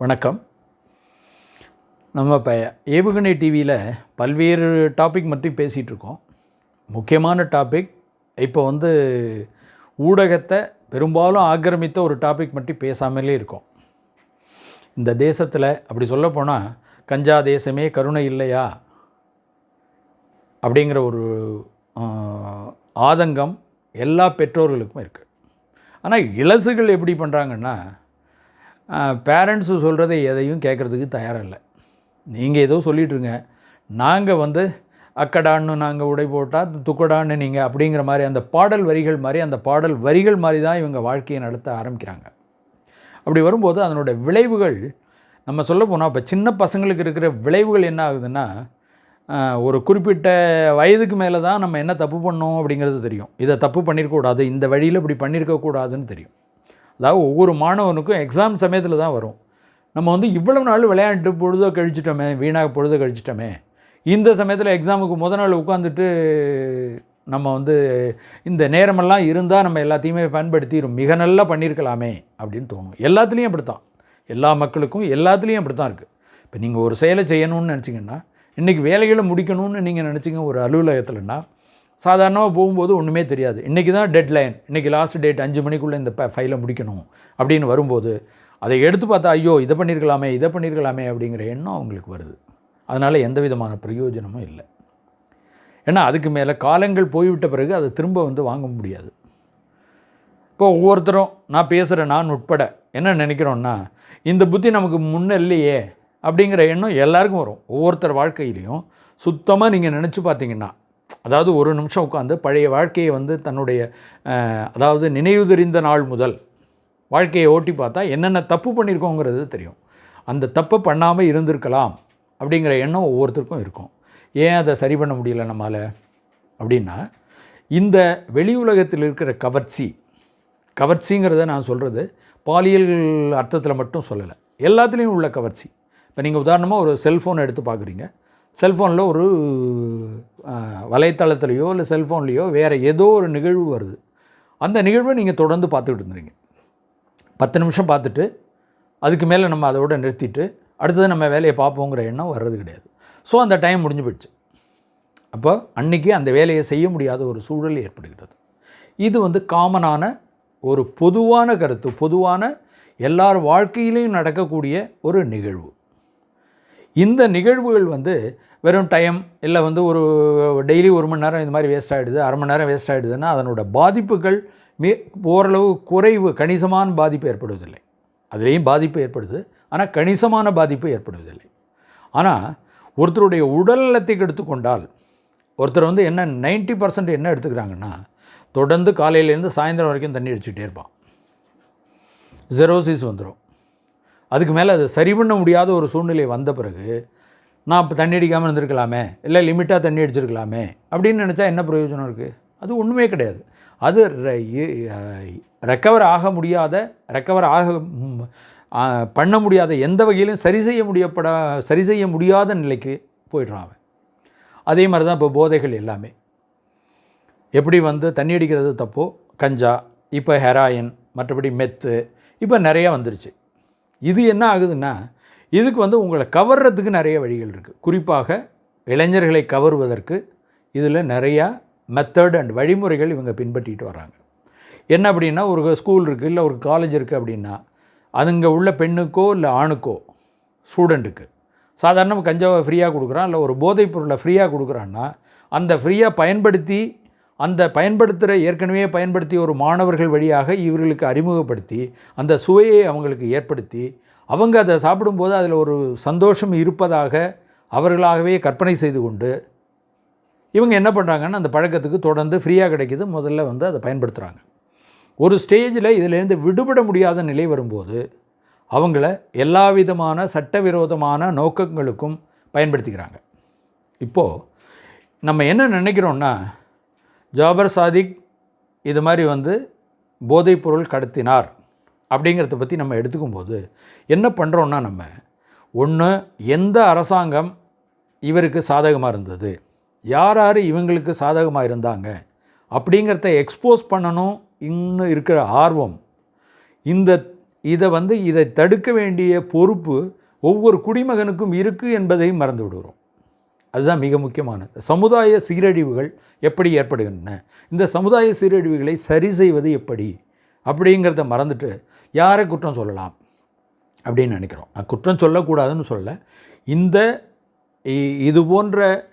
வணக்கம். நம்ம இப்போ ஏவுகணை டிவியில் பல்வேறு டாபிக் மட்டும் பேசிகிட்ருக்கோம் முக்கியமான டாபிக் இப்போ வந்து ஊடகத்தை பெரும்பாலும் ஆக்கிரமித்த ஒரு டாபிக் மட்டும் பேசாமலே இருக்கோம். இந்த தேசத்தில் அப்படி சொல்லப்போனால் கஞ்சா தேசமே கருணை இல்லையா? அப்படிங்கிற ஒரு ஆதங்கம் எல்லா பெற்றோர்களுக்கும் இருக்குது ஆனால் இளசுகள் எப்படி பண்ணுறாங்கன்னா பேரண்ட்ஸு சொல்கிறத எதையும் கேட்குறதுக்கு தயாராக இல்லை நீங்கள் ஏதோ சொல்லிகிட்ருங்க நாங்கள் வந்து அக்கடான்னு நாங்கள் உடை போட்டால் துக்கடான்னு நீங்கள் அப்படிங்கிற மாதிரி அந்த பாடல் வரிகள் மாதிரி அந்த பாடல் வரிகள் மாதிரி தான் இவங்க வாழ்க்கையை நடத்த ஆரம்பிக்கிறாங்க. அப்படி வரும்போது அதனோட விளைவுகள் நம்ம சொல்ல போனால் இப்போ சின்ன பசங்களுக்கு இருக்கிற விளைவுகள் என்ன ஆகுதுன்னா ஒரு குறிப்பிட்ட வயதுக்கு மேலே தான் நம்ம என்ன தப்பு பண்ணோம் அப்படிங்கிறது தெரியும். இதை தப்பு பண்ணியிருக்கக்கூடாது இந்த வழியில் இப்படி பண்ணியிருக்கக்கூடாதுன்னு தெரியும். அதாவது ஒவ்வொரு மாணவனுக்கும் எக்ஸாம் சமயத்தில் தான் வரும். நம்ம வந்து இவ்வளவு நாள் விளையாண்டு பொழுதோ கழிச்சிட்டோமே வீணாக பொழுதோ கழிச்சிட்டோமே இந்த சமயத்தில் எக்ஸாமுக்கு முத நாள் உட்காந்துட்டு நம்ம வந்து இந்த நேரமெல்லாம் இருந்தால் நம்ம எல்லாத்தையுமே பயன்படுத்தி மிக நல்லா பண்ணியிருக்கலாமே அப்படின்னு தோணும். எல்லாத்துலேயும் அப்படி தான் எல்லா மக்களுக்கும் எல்லாத்துலேயும் அப்படி தான் இருக்குது இப்போ நீங்கள் ஒரு செயலை செய்யணும்னு நினச்சிங்கன்னா இன்றைக்கி வேலைகளை முடிக்கணும்னு நீங்கள் நினச்சிங்க ஒரு அலுவலகத்தில்னா சாதாரணமாக போகும்போது ஒன்றுமே தெரியாது. இன்றைக்கி தான் டெட்லைன் இன்றைக்கி லாஸ்ட் டேட் அஞ்சு மணிக்குள்ளே இந்த ஃபைலை முடிக்கணும் அப்படின்னு வரும்போது அதை எடுத்து பார்த்தா ஐயோ இதை பண்ணியிருக்கலாமே இதை பண்ணியிருக்கலாமே அப்படிங்கிற எண்ணம் அவங்களுக்கு வருது. அதனால் எந்த விதமான பிரயோஜனமும் இல்லை. ஏன்னா அதுக்கு மேலே காலங்கள் போய்விட்ட பிறகு அதை திரும்ப வந்து வாங்க முடியாது. இப்போ ஒவ்வொருத்தரும் நான் பேசுகிற நான் உட்பட என்ன நினைக்கிறோன்னா இந்த புத்தி நமக்கு முன்ன இல்லையே அப்படிங்கிற எண்ணம் எல்லாருக்கும் வரும். ஒவ்வொருத்தர் வாழ்க்கையிலையும் சுத்தமாக நீங்கள் நினச்சி பார்த்தீங்கன்னா அதாவது ஒரு நிமிஷம் உட்காந்து பழைய வாழ்க்கையை வந்து தன்னுடைய அதாவது நினைவு தெரிந்த நாள் முதல் வாழ்க்கையை ஓட்டி பார்த்தா என்னென்ன தப்பு பண்ணியிருக்கோங்கிறது தெரியும். அந்த தப்பை பண்ணாமல் இருந்திருக்கலாம் அப்படிங்கிற எண்ணம் ஒவ்வொருத்தருக்கும் இருக்கும். ஏன் அதை சரி பண்ண முடியல நம்மால்? அப்படின்னா இந்த வெளி உலகத்தில் இருக்கிற கவர்ச்சி கவர்ச்சிங்கிறத நான் சொல்கிறது பாலியல் அர்த்தத்தில் மட்டும் சொல்லலை. எல்லாத்துலேயும் உள்ள கவர்ச்சி. இப்போ நீங்கள் உதாரணமாக ஒரு செல்ஃபோன் எடுத்து பார்க்குறீங்க. செல்ஃபோனில் ஒரு வலைத்தளத்துலேயோ இல்லை செல்ஃபோன்லேயோ வேறு ஏதோ ஒரு நிகழ்வு வருது. அந்த நிகழ்வை நீங்கள் தொடர்ந்து பார்த்துக்கிட்டு இருந்துறீங்க பத்து நிமிஷம் பார்த்துட்டு அதுக்கு மேலே நம்ம அதோட நிறுத்திட்டு அடுத்தது நம்ம வேலையை பார்ப்போங்கிற எண்ணம் வர்றது கிடையாது. ஸோ அந்த டைம் முடிஞ்சு போயிடுச்சு. அப்போ அன்றைக்கி அந்த வேலையை செய்ய முடியாத ஒரு சூழல் ஏற்படுகிறது. இது வந்து காமனான ஒரு பொதுவான கருத்து பொதுவான எல்லார் வாழ்க்கையிலையும் நடக்கக்கூடிய ஒரு நிகழ்வு. இந்த நிகழ்வுகள் வந்து வெறும் டைம் இல்லை வந்து ஒரு டெய்லி ஒரு மணி நேரம் இந்த மாதிரி வேஸ்ட் ஆகிடுது அரை மணி நேரம் வேஸ்ட் ஆகிடுதுன்னா அதனோட பாதிப்புகள் மீ ஓரளவு குறைவு கணிசமான பாதிப்பு ஏற்படுவதில்லை. அதுலேயும் பாதிப்பு ஏற்படுது. ஆனால் கணிசமான பாதிப்பு ஏற்படுவதில்லை. ஆனால் ஒருத்தருடைய உடல் நலத்தை எடுத்துக்கொண்டால் ஒருத்தர் வந்து என்ன 90% பர்சன்ட் என்ன எடுத்துக்கிறாங்கன்னா தொடர்ந்து காலையிலேருந்து சாயந்தரம் வரைக்கும் தண்ணி அடிச்சுட்டே இருப்பான். ஜெரோசிஸ் வந்துடும் அதுக்கு மேலே அதை சரி பண்ண முடியாத ஒரு சூழ்நிலை வந்த பிறகு நான் இப்போ தண்ணி அடிக்காமல் இருந்திருக்கலாமே இல்லை லிமிட்டாக தண்ணி அடிச்சிருக்கலாமே அப்படின்னு நினச்சா என்ன பிரயோஜனம் இருக்குது அது ஒன்றுமே கிடையாது. அது ரெக்கவர் ஆக முடியாத ரெக்கவர் ஆக பண்ண முடியாத எந்த வகையிலும் சரி செய்ய முடியப்பட சரி செய்ய முடியாத நிலைக்கு போயிடுறான் அவன். அதே மாதிரி தான் இப்போ போதைகள் எல்லாமே. எப்படி வந்து தண்ணி அடிக்கிறது தப்போ? கஞ்சா இப்போ ஹெராயின் மற்றபடி மெத்து இப்போ நிறையா வந்துருச்சு. இது என்ன ஆகுதுன்னா இதுக்கு வந்து உங்களை கவர்றதுக்கு நிறைய வழிகள் இருக்குது குறிப்பாக இளைஞர்களை கவருவதற்கு இதில் நிறையா மெத்தட் அண்ட் வழிமுறைகள் இவங்க பின்பற்றிட்டு வராங்க. என்ன அப்படின்னா ஒரு ஸ்கூல் இருக்குது இல்லை ஒரு காலேஜ் இருக்குது அப்படின்னா அதுங்க உள்ள பெண்ணுக்கோ இல்லை ஆணுக்கோ ஸ்டூடெண்ட்டுக்கு சாதாரண கஞ்சாவை ஃப்ரீயாக கொடுக்குறான் இல்லை ஒரு போதைப் பொருளை ஃப்ரீயாக கொடுக்குறான்னா அந்த ஃப்ரீயாக பயன்படுத்தி அந்த பயன்படுத்துகிற ஏற்கனவே பயன்படுத்திய ஒரு மாணவர்கள் வழியாக இவர்களுக்கு அறிமுகப்படுத்தி அந்த சுவையை அவங்களுக்கு ஏற்படுத்தி அவங்க அதை சாப்பிடும்போது அதில் ஒரு சந்தோஷம் இருப்பதாக அவர்களாகவே கற்பனை செய்து கொண்டு இவங்க என்ன பண்ணுறாங்கன்னா அந்த பழக்கத்துக்கு தொடர்ந்து ஃப்ரீயாக கிடைக்குது முதல்ல வந்து அதை பயன்படுத்துகிறாங்க ஒரு ஸ்டேஜில் இதிலேருந்து விடுபட முடியாத நிலை வரும்போது அவங்கள எல்லா விதமான சட்டவிரோதமான நோக்கங்களுக்கும் பயன்படுத்திக்கிறாங்க. இப்போது நம்ம என்ன நினைக்கிறோன்னா ஜாபர் சாதிக் இது மாதிரி வந்து போதைப்பொருள் கடத்தினார் அப்படிங்கிறத பற்றி நம்ம எடுத்துக்கும்போது என்ன பண்ணுறோன்னா நம்ம ஒன்று எந்த அரசாங்கம் இவருக்கு சாதகமாக இருந்தது? யார் யார் இவங்களுக்கு சாதகமாக இருந்தாங்க? அப்படிங்கிறத எக்ஸ்போஸ் பண்ணணும் இன்னும் இருக்கிற ஆர்வம் இந்த இதை வந்து இதை தடுக்க வேண்டிய பொறுப்பு ஒவ்வொரு குடிமகனுக்கும் இருக்குது என்பதையும் மறந்து விடுகிறோம். அதுதான் மிக முக்கியமானது. சமுதாய சீரழிவுகள் எப்படி ஏற்படுகின்றன? இந்த சமுதாய சீரழிவுகளை சரி செய்வது எப்படி? அப்படிங்கிறத மறந்துட்டு யாரை குற்றம் சொல்லலாம்? அப்படின்னு நினைக்கிறோம். நான் குற்றம் சொல்லக்கூடாதுன்னு சொல்லலை. இந்த இ- இது போன்ற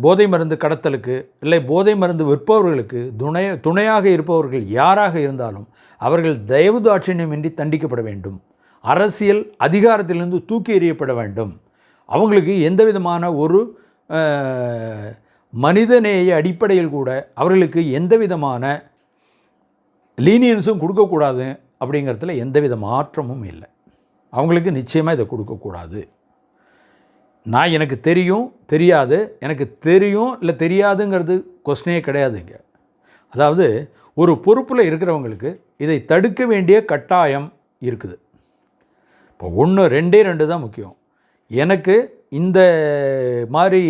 போதை மருந்து கடத்தலுக்கு இல்லை போதை மருந்து விற்பவர்களுக்கு துணை துணையாக இருப்பவர்கள் யாராக இருந்தாலும் அவர்கள் தயவு தாட்சியமின்றி தண்டிக்கப்பட வேண்டும். அரசியல் அதிகாரத்திலிருந்து தூக்கி எறியப்பட வேண்டும். அவங்களுக்கு எந்த விதமான ஒரு மனிதநேய அடிப்படையில் கூட அவர்களுக்கு எந்த விதமான லீனியன்ஸும் கொடுக்கக்கூடாது அப்படிங்கிறதுல எந்தவித மாற்றமும் இல்லை. அவங்களுக்கு நிச்சயமாக இதை கொடுக்கக்கூடாது. நான் எனக்கு தெரியும் தெரியாது எனக்கு தெரியும் இல்லை தெரியாதுங்கிறது கொஸ்டினே கிடையாதுங்க அதாவது ஒரு பொறுப்பில் இருக்கிறவங்களுக்கு இதை தடுக்க வேண்டிய கட்டாயம் இருக்குது. இப்போ ஒன்று ரெண்டே ரெண்டு தான் முக்கியம். எனக்கு இந்த மாதிரி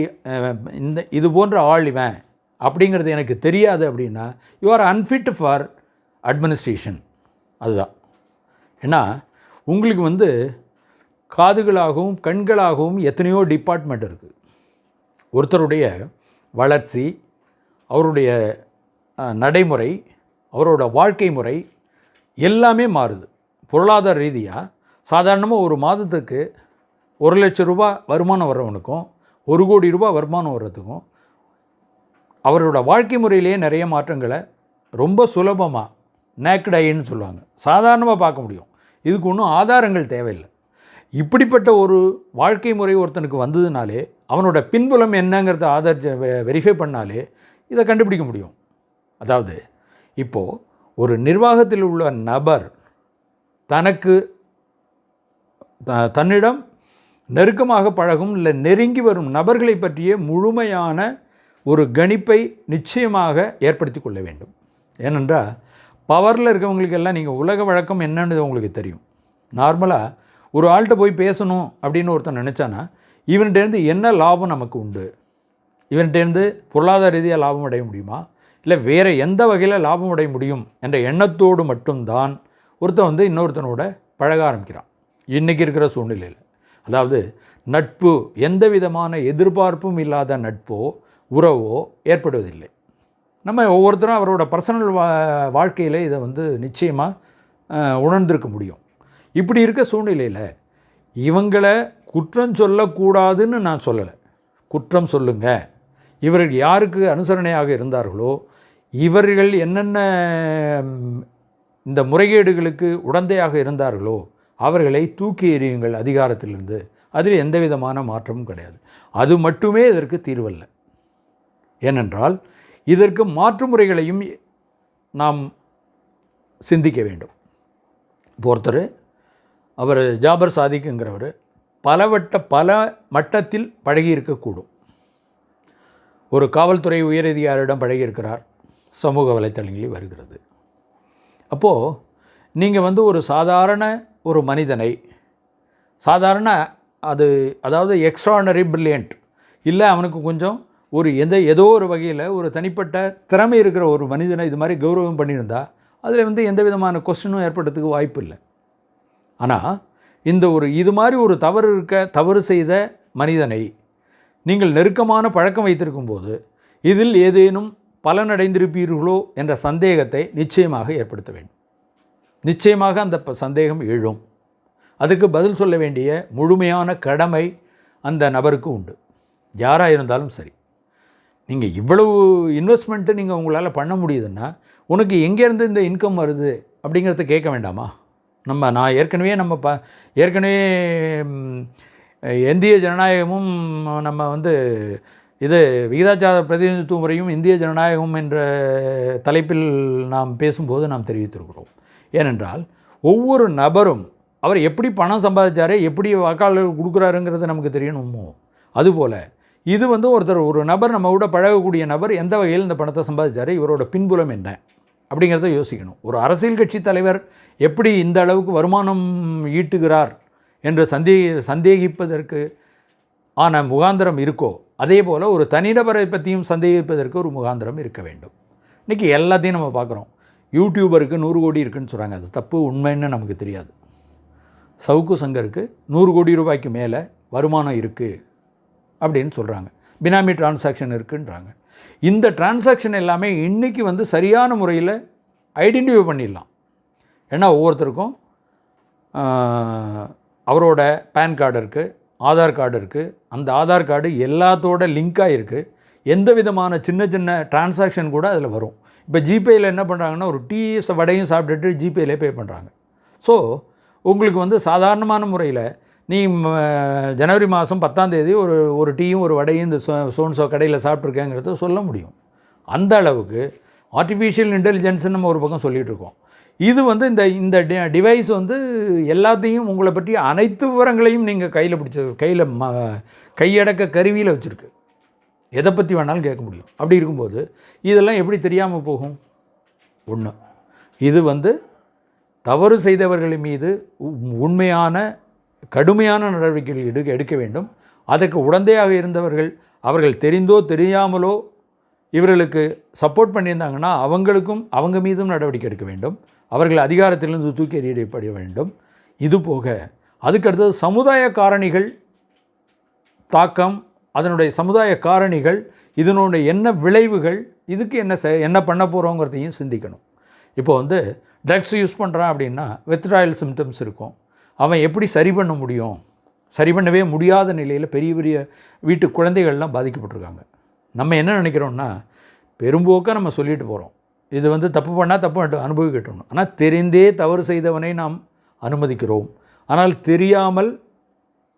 இந்த இது போன்ற ஆள் இவன் அப்படிங்கிறது எனக்கு தெரியாது அப்படின்னா you are unfit for administration அதுதான். ஏன்னா உங்களுக்கு வந்து காதுகளாகவும் கண்களாகவும் எத்தனையோ டிபார்ட்மெண்ட் இருக்குது ஒருத்தருடைய வளர்ச்சி அவருடைய நடைமுறை அவரோட வாழ்க்கை முறை எல்லாமே மாறுது. பொருளாதார ரீதியாக சாதாரணமாக ஒரு மாதத்துக்கு ஒரு லட்சம் ரூபாய் வருமானம் வர்றவனுக்கும் ஒரு கோடி ரூபாய் வருமானம் வர்றதுக்கும் அவரோட வாழ்க்கை முறையிலேயே நிறைய மாற்றங்களை ரொம்ப சுலபமாக நேக்கட் ஐன்னு சொல்லுவாங்க. சாதாரணமாக பார்க்க முடியும். இதுக்கு ஒன்றும் ஆதாரங்கள் தேவையில்லை. இப்படிப்பட்ட ஒரு வாழ்க்கை முறை ஒருத்தனுக்கு வந்ததுனாலே அவனோட பின்புலம் என்னங்கிறத ஆதார் வெரிஃபை பண்ணாலே இதை கண்டுபிடிக்க முடியும். அதாவது இப்போது ஒரு நிர்வாகத்தில் உள்ள நபர் தனக்கு த- தன்னிடம் நெருக்கமாக பழகும் இல்லை நெருங்கி வரும் நபர்களை பற்றிய முழுமையான ஒரு கணிப்பை நிச்சயமாக ஏற்படுத்தி கொள்ள வேண்டும். ஏனென்றால் பவரில் இருக்கவங்களுக்கெல்லாம் நீங்கள் உலக வழக்கம் என்னன்னு உங்களுக்கு தெரியும். நார்மலாக ஒரு ஆள்கிட்ட போய் பேசணும் அப்படின்னு ஒருத்தன் நினச்சானா இவன்கிட்டேருந்து என்ன லாபம் நமக்கு உண்டு? இவன்கிட்டேருந்து பொருளாதார ரீதியாக லாபம் அடைய முடியுமா? இல்லை வேறு எந்த வகையில் லாபம் அடைய முடியும் என்ற எண்ணத்தோடு மட்டும்தான் ஒருத்தன் வந்து இன்னொருத்தனோட பழக ஆரம்பிக்கிறான். இன்றைக்கி இருக்கிற சூழ்நிலையில். அதாவது நட்பு எந்த விதமான எதிர்பார்ப்பும் இல்லாத நட்போ உறவோ ஏற்படுவதில்லை. நம்ம ஒவ்வொருத்தரும் அவரோட பர்சனல் வா வாழ்க்கையில் இதை வந்து நிச்சயமாக உணர்ந்திருக்க முடியும். இப்படி இருக்க சூழ்நிலையில் இவங்களை குற்றம் சொல்லக்கூடாதுன்னு நான் சொல்லலை. குற்றம் சொல்லுங்கள் இவர்கள் யாருக்கு அனுசரணையாக இருந்தார்களோ இவர்கள் என்னென்ன இந்த முறைகேடுகளுக்கு உடந்தையாக இருந்தார்களோ அவர்களை தூக்கி எறியுங்கள் அதிகாரத்திலிருந்து. அதில் எந்த விதமான மாற்றமும் கிடையாது. அது மட்டுமே இதற்கு தீர்வல்ல. ஏனென்றால் இதற்கு மாற்று முறைகளையும் நாம் சிந்திக்க வேண்டும். இப்போ ஒருத்தர் அவர் ஜாபர் சாதிக்குங்கிறவர் பலவட்ட பல மட்டத்தில் பழகி இருக்கக்கூடும் ஒரு காவல்துறை உயரதிகாரியிடம் பழகியிருக்கிறார். சமூக வலைத்தளங்களில் வருகிறது. அப்போது நீங்கள் வந்து ஒரு சாதாரண ஒரு மனிதனை சாதாரண அது அதாவது எக்ஸ்ட்ரானரி பிரில்லியன்ட் இல்லை அவனுக்கு கொஞ்சம் ஒரு எந்த ஏதோ ஒரு வகையில் ஒரு தனிப்பட்ட திறமை இருக்கிற ஒரு மனிதனை இது மாதிரி கௌரவம் பண்ணியிருந்தா அதில் வந்து எந்த விதமான கொஸ்டினும் ஏற்படுறதுக்கு வாய்ப்பு இல்லை. ஆனால் இந்த ஒரு இது மாதிரி ஒரு தவறு இருக்க தவறு செய்த மனிதனை நீங்கள் நெருக்கமான பழக்கம் வைத்திருக்கும் போது இதில் ஏதேனும் பலனடைந்திருப்பீர்களோ என்ற சந்தேகத்தை நிச்சயமாக ஏற்படுத்த வேண்டும். நிச்சயமாக அந்த ப- சந்தேகம் எழும். அதுக்கு பதில் சொல்ல வேண்டிய முழுமையான கடமை அந்த நபருக்கு உண்டு. யாராக இருந்தாலும் சரி. நீங்கள் இவ்வளவு இன்வெஸ்ட்மெண்ட்டு நீங்கள் உங்களால் பண்ண முடியுதுன்னா உனக்கு எங்கேருந்து இந்த இன்கம் வருது அப்படிங்கிறத கேட்க வேண்டாமா? நம்ம நான் ஏற்கனவே நம்ம ப ஏற்கனவே இந்திய ஜனநாயகமும் நம்ம வந்து இது விகிதாச்சார பிரதிநிதித்துவ முறையும் இந்திய ஜனநாயகம் என்ற தலைப்பில் நாம் பேசும்போது நாம் தெரிவித்திருக்கிறோம். ஏனென்றால் ஒவ்வொரு நபரும் அவர் எப்படி பணம் சம்பாதிச்சாரு எப்படி வாக்காளர்கள் கொடுக்குறாருங்கிறது நமக்கு தெரியணுமோ? அதுபோல் இது வந்து ஒருத்தர் ஒரு நபர் நம்ம கூட பழகக்கூடிய நபர் எந்த வகையில் இந்த பணத்தை சம்பாதிச்சாரு இவரோட பின்புலம் என்ன? அப்படிங்கிறத யோசிக்கணும். ஒரு அரசியல் கட்சி தலைவர் எப்படி இந்த அளவுக்கு வருமானம் ஈட்டுகிறார் என்று சந்தே சந்தேகிப்பதற்கு ஆன முகாந்திரம் இருக்கோ அதே போல் ஒரு தனிநபரை பற்றியும் சந்தேகிப்பதற்கு ஒரு முகாந்திரம் இருக்க வேண்டும். இன்றைக்கி எல்லாத்தையும் நம்ம பார்க்குறோம். யூடியூபருக்கு நூறு கோடி இருக்குன்னு சொல்கிறாங்க அது தப்பு உண்மைன்னு நமக்கு தெரியாது. சவுக்கு சங்கருக்கு நூறு கோடி ரூபாய்க்கு மேலே வருமானம் இருக்குது அப்படின்னு சொல்கிறாங்க பினாமி டிரான்சாக்ஷன் இருக்குன்றாங்க. இந்த டிரான்சாக்ஷன் எல்லாமே இன்றைக்கி வந்து சரியான முறையில் ஐடென்டிஃபை பண்ணிடலாம். ஏன்னா ஒவ்வொருத்தருக்கும் அவரோட பேன் கார்டு இருக்குது ஆதார் கார்டு இருக்குது அந்த ஆதார் கார்டு எல்லாத்தோட லிங்காக இருக்குது எந்த விதமான சின்ன சின்ன டிரான்சாக்ஷன் கூட அதில் வரும். இப்போ ஜிபேயில் என்ன பண்ணுறாங்கன்னா ஒரு டீ வடையும் சாப்பிட்டுட்டு ஜிபேலே பே பண்ணுறாங்க. ஸோ உங்களுக்கு வந்து சாதாரணமான முறையில் நீ ஜனவரி மாதம் பத்தாம் தேதி ஒரு ஒரு டீயும் ஒரு வடையும் இந்த சோன்சோ கடையில் சாப்பிட்ருக்கேங்கிறத சொல்ல முடியும். அந்த அளவுக்கு ஆர்டிஃபிஷியல் இன்டெலிஜென்ஸ்னு நம்ம ஒரு பக்கம் சொல்லிகிட்டு இருக்கோம். இது வந்து இந்த இந்த டிவைஸ் வந்து எல்லாத்தையும் உங்களை பற்றி அனைத்து விவரங்களையும் நீங்கள் கையில் பிடிச்ச கையில் ம கையடக்க கருவியில் வச்சுருக்கு. எதை பற்றி வேணாலும் கேட்க முடியும். அப்படி இருக்கும்போது இதெல்லாம் எப்படி தெரியாமல் போகும்? ஒன்று இது வந்து தவறு செய்தவர்கள் மீது உண்மையான கடுமையான நடவடிக்கைகள் எடுக்க எடுக்க வேண்டும். அதற்கு உடந்தையாக இருந்தவர்கள் அவர்கள் தெரிந்தோ தெரியாமலோ இவர்களுக்கு சப்போர்ட் பண்ணியிருந்தாங்கன்னா அவங்களுக்கும் அவங்க மீதும் நடவடிக்கை எடுக்க வேண்டும். அவர்கள் அதிகாரத்திலிருந்து தூக்கி எறியப்பட வேண்டும். இது போக அதுக்கடுத்தது சமுதாய காரணிகள் தாக்கம் அதனுடைய சமுதாய காரணிகள் இதனுடைய என்ன விளைவுகள் இதுக்கு என்ன செ என்ன பண்ண போகிறோங்கிறதையும் சிந்திக்கணும். இப்போ வந்து ட்ரக்ஸ் யூஸ் பண்ணுறான் அப்படின்னா வித்ராயல் சிம்டம்ஸ் இருக்கும். அவன் எப்படி சரி பண்ண முடியும்? சரி பண்ணவே முடியாத நிலையில் பெரிய பெரிய வீட்டு குழந்தைகள்லாம் பாதிக்கப்பட்டிருக்காங்க. நம்ம என்ன நினைக்கிறோம்னா பெரும்போக்காக நம்ம சொல்லிட்டு போகிறோம் இது வந்து தப்பு பண்ணால் தப்பு மட்டும் அனுபவிக்கட்டும் ஆனால் தெரிந்தே தவறு செய்தவனை நாம் அனுமதிக்கிறோம். ஆனால் தெரியாமல்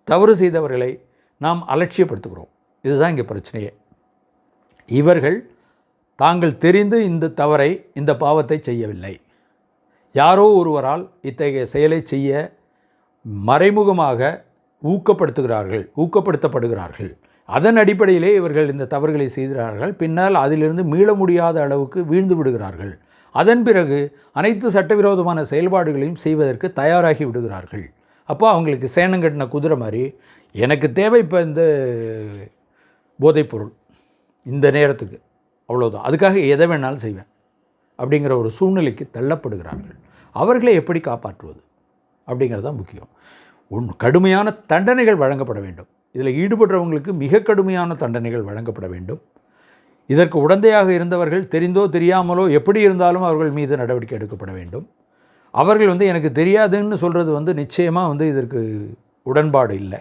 தவறு செய்தவர்களை நாம் அலட்சியப்படுத்துகிறோம். இதுதான் இங்கே பிரச்சனையே. இவர்கள் தாங்கள் தெரிந்து இந்த தவறை இந்த பாவத்தை செய்யவில்லை. யாரோ ஒருவரால் இத்தகைய செயலை செய்ய மறைமுகமாக ஊக்கப்படுத்துகிறார்கள் ஊக்கப்படுத்தப்படுகிறார்கள். அதன் அடிப்படையிலே இவர்கள் இந்த தவறுகளை செய்கிறார்கள். பின்னால் அதிலிருந்து மீள முடியாத அளவுக்கு வீழ்ந்து விடுகிறார்கள். அதன் பிறகு அனைத்து சட்டவிரோதமான செயல்பாடுகளையும் செய்வதற்கு தயாராகி விடுகிறார்கள். அப்போ அவங்களுக்கு சேனம் கட்டின குதிரை மாதிரி எனக்கு தேவை இப்போ இந்த போதைப்பொருள் இந்த நேரத்துக்கு. அவ்வளோதான் அதுக்காக எதை வேணாலும் செய்வேன். அப்படிங்கிற ஒரு சூழ்நிலைக்கு தள்ளப்படுகிறார்கள். அவர்களை எப்படி காப்பாற்றுவது? அப்படிங்கிறது தான் முக்கியம். ஒன்று கடுமையான தண்டனைகள் வழங்கப்பட வேண்டும். இதில் ஈடுபடுறவங்களுக்கு மிக கடுமையான தண்டனைகள் வழங்கப்பட வேண்டும். இதற்கு உடந்தையாக இருந்தவர்கள் தெரிந்தோ தெரியாமலோ எப்படி இருந்தாலும் அவர்கள் மீது நடவடிக்கை எடுக்கப்பட வேண்டும். அவர்கள் வந்து எனக்கு தெரியாதுன்னு சொல்கிறது வந்து நிச்சயமாக வந்து இதற்கு உடன்பாடு இல்லை.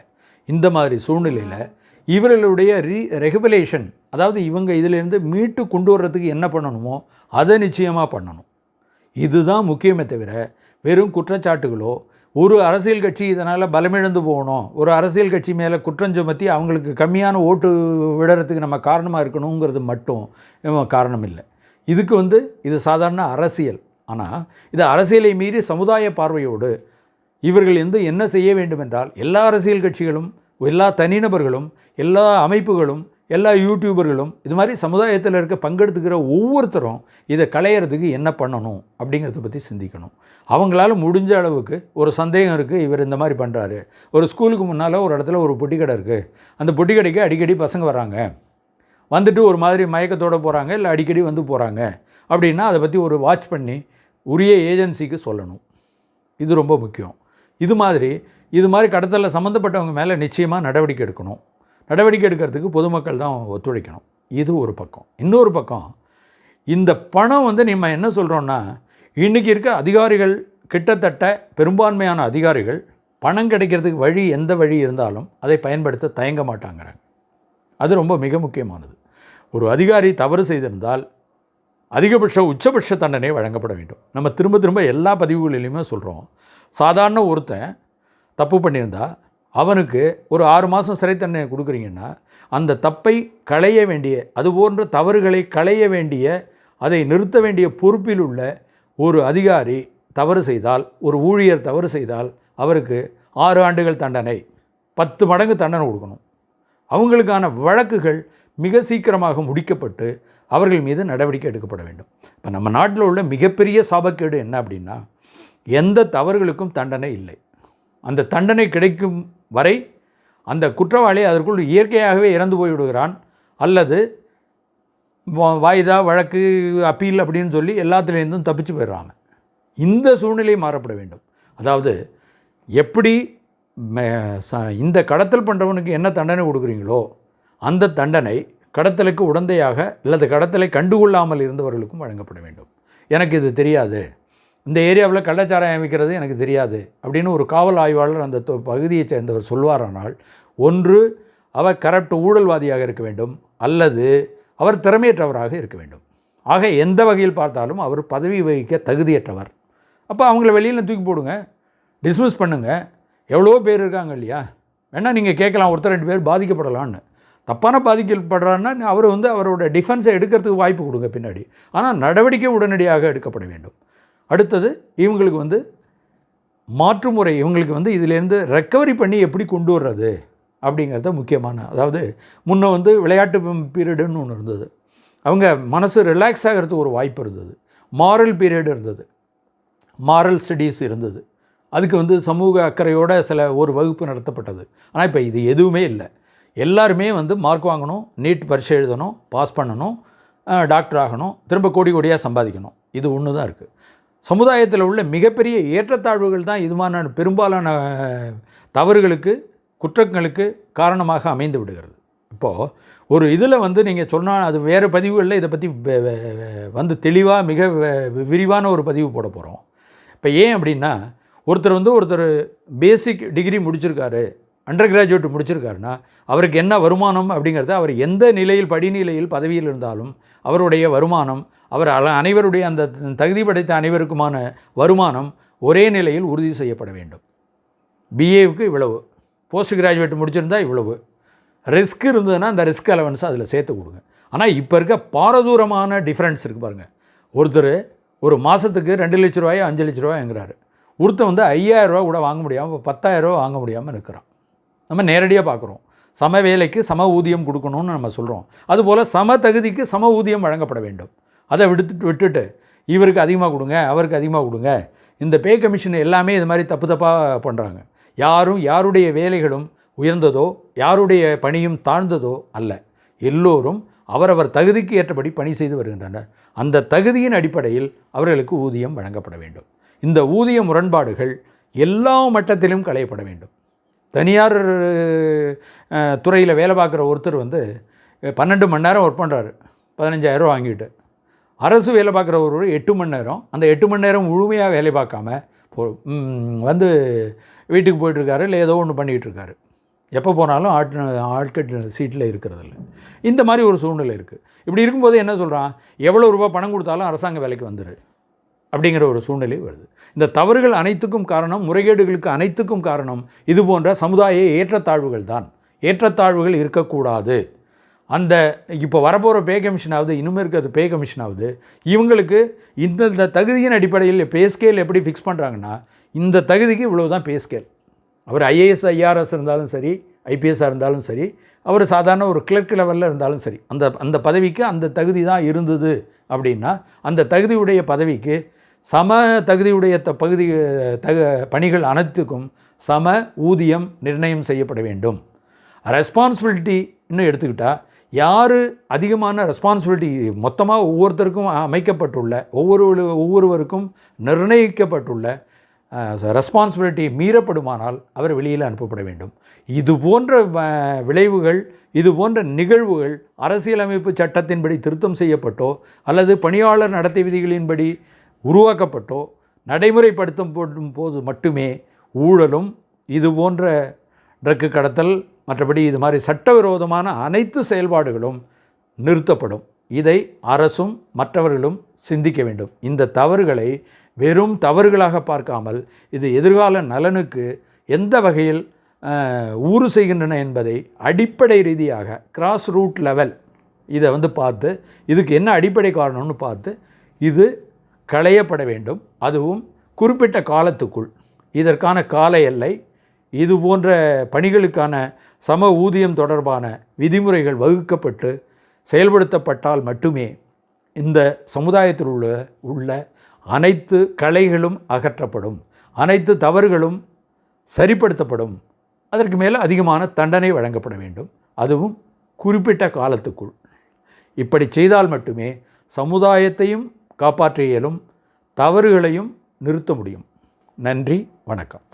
இந்த மாதிரி சூழ்நிலையில் இவர்களுடைய ரீ ரெகுலேஷன் அதாவது இவங்க இதிலேருந்து மீட்டு கொண்டு வர்றதுக்கு என்ன பண்ணணுமோ அதை நிச்சயமாக பண்ணணும். இதுதான் முக்கியமே தவிர வெறும் குற்றச்சாட்டுகளோ ஒரு அரசியல் கட்சி இதனால் பலமிழந்து போகணும் ஒரு அரசியல் கட்சி மேலே குற்றம் சுமத்தி அவங்களுக்கு கம்மியான ஓட்டு விடுறதுக்கு நம்ம காரணமாக இருக்கணுங்கிறது மட்டும் காரணம் இல்லை. இதுக்கு வந்து இது சாதாரண அரசியல். ஆனால் இது அரசியலை மீறி சமுதாய பார்வையோடு இவர்கள் வந்து என்ன செய்ய வேண்டும் என்றால் எல்லா அரசியல் கட்சிகளும் எல்லா தனிநபர்களும் எல்லா அமைப்புகளும் எல்லா யூடியூபர்களும் இது மாதிரி சமுதாயத்தில் இருக்க பங்கெடுத்துக்கிற ஒவ்வொருத்தரும் இதை களையிறதுக்கு என்ன பண்ணணும் அப்படிங்கிறத பற்றி சிந்திக்கணும். அவங்களால முடிஞ்ச அளவுக்கு ஒரு சந்தேகம் இருக்குது இவர் இந்த மாதிரி பண்ணுறாரு. ஒரு ஸ்கூலுக்கு முன்னால் ஒரு இடத்துல ஒரு பொட்டி கடை இருக்குது. அந்த பொட்டி கடைக்கு அடிக்கடி பசங்க வராங்க. வந்துட்டு ஒரு மாதிரி மயக்கத்தோடு போகிறாங்க இல்லை அடிக்கடி வந்து போகிறாங்க. அப்படின்னா அதை பற்றி ஒரு வாட்ச் பண்ணி உரிய ஏஜென்சிக்கு சொல்லணும். இது ரொம்ப முக்கியம். இது மாதிரி இது மாதிரி கடத்தலில் சம்மந்தப்பட்டவங்க மேலே நிச்சயமாக நடவடிக்கை எடுக்கணும். நடவடிக்கை எடுக்கிறதுக்கு பொதுமக்கள் தான் ஒத்துழைக்கணும். இது ஒரு பக்கம். இன்னொரு பக்கம் இந்த பணம் வந்து நம்ம என்ன சொல்கிறோன்னா இன்றைக்கி இருக்க அதிகாரிகள் கிட்டத்தட்ட பெரும்பான்மையான அதிகாரிகள் பணம் கிடைக்கிறதுக்கு வழி எந்த வழி இருந்தாலும் அதை பயன்படுத்த தயங்க மாட்டாங்கிறாங்க அது ரொம்ப மிக முக்கியமானது. ஒரு அதிகாரி தவறு செய்திருந்தால் அதிகபட்ச உச்சபட்ச தண்டனை வழங்கப்பட வேண்டும். நம்ம திரும்ப திரும்ப எல்லா பதிவுகளிலையுமே சொல்கிறோம் சாதாரண ஒருத்தன் தப்பு பண்ணியிருந்தா அவனுக்கு ஒரு ஆறு மாதம் சிறை தண்டனை கொடுக்குறீங்கன்னா அந்த தப்பை களைய வேண்டிய அது போன்ற தவறுகளை களைய வேண்டிய அதை நிறுத்த வேண்டிய பொறுப்பில் உள்ள ஒரு அதிகாரி தவறு செய்தால் ஒரு ஊழியர் தவறு செய்தால் அவருக்கு ஆறு ஆண்டுகள் தண்டனை பத்து மடங்கு தண்டனை கொடுக்கணும். அவங்களுக்கான வழக்குகள் மிக சீக்கிரமாக முடிக்கப்பட்டு அவர்கள் மீது நடவடிக்கை எடுக்கப்பட வேண்டும். இப்போ நம்ம நாட்டில் உள்ள மிகப்பெரிய சாபக்கேடு என்ன அப்படின்னா எந்த தவறுகளுக்கும் தண்டனை இல்லை. அந்த தண்டனை கிடைக்கும் வரை அந்த குற்றவாளி அதற்குள் இயற்கையாகவே இறந்து போய்விடுகிறான். அல்லது வாய்தா வழக்கு அப்பீல் அப்படின்னு சொல்லி எல்லாத்துலேருந்தும் தப்பிச்சு போயிடுறாங்க. இந்த சூழ்நிலை மாறப்பட வேண்டும். அதாவது எப்படி இந்த கடத்தல் பண்ணுறவனுக்கு என்ன தண்டனை கொடுக்குறீங்களோ அந்த தண்டனை கடத்தலுக்கு உடந்தையாக அல்லது கடத்தலை கண்டுகொள்ளாமல் இருந்தவர்களுக்கும் வழங்கப்பட வேண்டும். எனக்கு இது தெரியாது. இந்த ஏரியாவில் கள்ளச்சாராயம் விற்கிறது எனக்கு தெரியாது அப்படின்னு ஒரு காவல் ஆய்வாளர் அந்த தொ- சேர்ந்தவர் சொல்வாரானால் ஒன்று அவர் கரப்ட் ஊழல்வாதியாக இருக்க வேண்டும் அல்லது அவர் திறமையற்றவராக இருக்க வேண்டும். ஆக எந்த வகையில் பார்த்தாலும் அவர் பதவி வகிக்க தகுதியற்றவர். அப்போ அவங்கள வெளியில் தூக்கி போடுங்க டிஸ்மிஸ் பண்ணுங்கள் எவ்வளோ பேர் இருக்காங்க இல்லையா? வேணால் நீங்கள் கேட்கலாம் ஒருத்தர் ரெண்டு பேர் பாதிக்கப்படலான்னு தப்பான பாதிக்கப்படுறாருன்னா அவர் வந்து அவரோட டிஃபென்ஸை எடுக்கிறதுக்கு வாய்ப்பு கொடுங்க பின்னாடி. ஆனால் நடவடிக்கை உடனடியாக எடுக்கப்பட வேண்டும். அடுத்தது இவங்களுக்கு வந்து மாற்று முறை இவங்களுக்கு வந்து இதிலேருந்து ரெக்கவரி பண்ணி எப்படி கொண்டு வர்றது அப்படிங்கிறது முக்கியமான அதாவது முன்னே வந்து விளையாட்டு பீரியடுன்னு ஒன்று இருந்தது. அவங்க மனசு ரிலாக்ஸ் ஆகிறதுக்கு ஒரு வாய்ப்பு இருந்தது. மாரல் பீரியட் இருந்தது. மாரல் ஸ்டடீஸ் இருந்தது. அதுக்கு வந்து சமூக அக்கறையோட சில ஒரு வகுப்பு நடத்தப்பட்டது. ஆனால் இப்போ இது எதுவுமே இல்லை. எல்லாருமே வந்து மார்க் வாங்கணும் நீட் பரீட்சை எழுதணும் பாஸ் பண்ணணும் டாக்டர் ஆகணும் திரும்ப கோடி கோடியாக சம்பாதிக்கணும். இது ஒன்று தான் இருக்குது சமுதாயத்தில் உள்ள மிகப்பெரிய ஏற்றத்தாழ்வுகள் தான் இதுமான பெரும்பாலான தவறுகளுக்கு குற்றங்களுக்கு காரணமாக அமைந்து விடுகிறது. இப்போது ஒரு இதில் வந்து நீங்கள் சொன்னால் அது வேறு பதிவுகளில் இதை பற்றி வந்து தெளிவாக மிக வெ- விரிவான ஒரு பதிவு போட போகிறோம் இப்போ ஏன் அப்படின்னா ஒருத்தர் வந்து ஒருத்தர் பேசிக் டிகிரி முடிச்சிருக்காரு அண்டர் கிராஜுவேட் முடிச்சிருக்காருன்னா அவருக்கு என்ன வருமானம் அப்படிங்கிறத அவர் எந்த நிலையில் படிநிலையில் பதவியில் இருந்தாலும் அவருடைய வருமானம் அவர் அல அனைவருடைய அந்த தகுதி படைத்த அனைவருக்குமான வருமானம் ஒரே நிலையில் உறுதி செய்யப்பட வேண்டும். பிஏவுக்கு இவ்வளவு போஸ்ட் கிராஜுவேட் முடிச்சிருந்தால் இவ்வளவு. ரிஸ்க் இருந்ததுன்னா அந்த ரிஸ்க் அலவன்ஸ் அதில் சேர்த்து கொடுங்க. ஆனால் இப்போ இருக்க பாரதூரமான டிஃப்ரென்ஸ் இருக்குது பாருங்கள் ஒருத்தர் ஒரு மாதத்துக்கு ரெண்டு லட்ச ரூபாயோ அஞ்சு லட்ச ரூபாய்ங்கிறாரு ஒருத்தர் வந்து ஐயாயிரம் ரூபா கூட வாங்க முடியாமல் பத்தாயிரம் ரூபா வாங்க முடியாமல் இருக்கிறான் நம்ம நேரடியாக பார்க்குறோம் சம வேலைக்கு சம ஊதியம் கொடுக்கணும்னு நம்ம சொல்கிறோம் அதுபோல் சம தகுதிக்கு சம ஊதியம் வழங்கப்பட வேண்டும். அதை விடுத்துட்டு விட்டுட்டு இவருக்கு அதிகமாக கொடுங்க அவருக்கு அதிகமாக கொடுங்க. இந்த பே கமிஷன் எல்லாமே இது மாதிரி தப்பு தப்பாக பண்ணுறாங்க யாரும் யாருடைய வேலைகளும் உயர்ந்ததோ யாருடைய பணியும் தாழ்ந்ததோ அல்ல. எல்லோரும் அவரவர் தகுதிக்கு ஏற்றபடி பணி செய்து வருகின்றனர். அந்த தகுதியின் அடிப்படையில் அவர்களுக்கு ஊதியம் வழங்கப்பட வேண்டும். இந்த ஊதிய முரண்பாடுகள் எல்லா மட்டத்திலும் களையப்பட வேண்டும். தனியார் துறையில் வேலை பார்க்குற ஒருத்தர் வந்து பன்னெண்டு மணி நேரம் ஒர்க் பண்ணுறாரு பதினஞ்சாயிரம் வாங்கிட்டு. அரசு வேலை பார்க்குற ஒரு எட்டு மணி நேரம். அந்த எட்டு மணி நேரம் முழுமையாக வேலை பார்க்காம வந்து வீட்டுக்கு போயிட்டுருக்காரு இல்லை ஏதோ ஒன்று பண்ணிகிட்ருக்காரு. எப்போ போனாலும் ஆட் ஆட்கட்டு சீட்டில் இருக்கிறதில்ல. இந்த மாதிரி ஒரு சூழ்நிலை இருக்குது இப்படி இருக்கும்போது என்ன சொல்கிறான் எவ்வளோ ரூபா பணம் கொடுத்தாலும் அரசாங்க வேலைக்கு வந்துடு அப்படிங்கிற ஒரு சூழ்நிலை வருது. இந்த தவறுகள் அனைத்துக்கும் காரணம் முறைகேடுகளுக்கு அனைத்துக்கும் காரணம் இது போன்ற சமுதாய ஏற்றத்தாழ்வுகள் தான். ஏற்றத்தாழ்வுகள் இருக்கக்கூடாது. அந்த இப்போ வரப்போகிற பே கமிஷனாவது இன்னும் இருக்கிறது பே கமிஷனாவது இவங்களுக்கு இந்த இந்த தகுதியின் அடிப்படையில் பே ஸ்கேல் எப்படி ஃபிக்ஸ் பண்ணுறாங்கன்னா இந்த தகுதிக்கு இவ்வளோ தான் பே ஸ்கேல் அவர் ஐஏஎஸ் ஐஆர்எஸ் இருந்தாலும் சரி ஐபிஎஸ்ஸாக இருந்தாலும் சரி அவர் சாதாரண ஒரு கிளர்க் லெவலில் இருந்தாலும் சரி அந்த அந்த பதவிக்கு அந்த தகுதி தான் இருந்தது அப்படின்னா அந்த தகுதியுடைய பதவிக்கு சம தகுதியுடைய த பகுதி தக பணிகள் அனைத்துக்கும் சம ஊதியம் நிர்ணயம் செய்யப்பட வேண்டும். ரெஸ்பான்சிபிலிட்டி இன்னும் எடுத்துக்கிட்டால் யார் அதிகமான ரெஸ்பான்சிபிலிட்டி மொத்தமாக ஒவ்வொருத்தருக்கும் அமைக்கப்பட்டுள்ள ஒவ்வொரு ஒவ்வொருவருக்கும் நிர்ணயிக்கப்பட்டுள்ள ரெஸ்பான்சிபிலிட்டி மீறப்படுமானால் அவர் வெளியில் அனுப்பப்பட வேண்டும். இது போன்ற விளைவுகள் இது போன்ற நிகழ்வுகள் அரசியலமைப்பு சட்டத்தின்படி திருத்தம் செய்யப்பட்டோ அல்லது பணியாளர் நடத்தை விதிகளின்படி உருவாக்கப்பட்டோ நடைமுறைப்படுத்தும் போது மட்டுமே ஊழலும் இது போன்ற ட்ரக்கு கடத்தல் மற்றபடி இது மாதிரி சட்டவிரோதமான அனைத்து செயல்பாடுகளும் நிறுத்தப்படும். இதை அரசும் மற்றவர்களும் சிந்திக்க வேண்டும். இந்த தவறுகளை வெறும் தவறுகளாக பார்க்காமல் இது எதிர்கால நலனுக்கு எந்த வகையில் ஊறு செய்கின்றன என்பதை அடிப்படை ரீதியாக கிராஸ் ரூட் லெவல் இதை வந்து பார்த்து இதுக்கு என்ன அடிப்படை காரணம்னு பார்த்து இது களையப்பட வேண்டும். அதுவும் குறிப்பிட்ட காலத்துக்குள். இதற்கான கால எல்லை. இது போன்ற பணிகளுக்கான சம ஊதியம் தொடர்பான விதிமுறைகள் வகுக்கப்பட்டு செயல்படுத்தப்பட்டால் மட்டுமே இந்த சமுதாயத்தில் உள்ள உள்ள அனைத்து கலைகளும் அகற்றப்படும். அனைத்து தவறுகளும் சரிப்படுத்தப்படும். அதற்கு மேலே அதிகமான தண்டனை வழங்கப்பட வேண்டும். அதுவும் குறிப்பிட்ட காலத்துக்குள். இப்படி செய்தால் மட்டுமே சமுதாயத்தையும் காப்பாற்ற இயலும் தவறுகளையும் நிறுத்த முடியும். நன்றி வணக்கம்.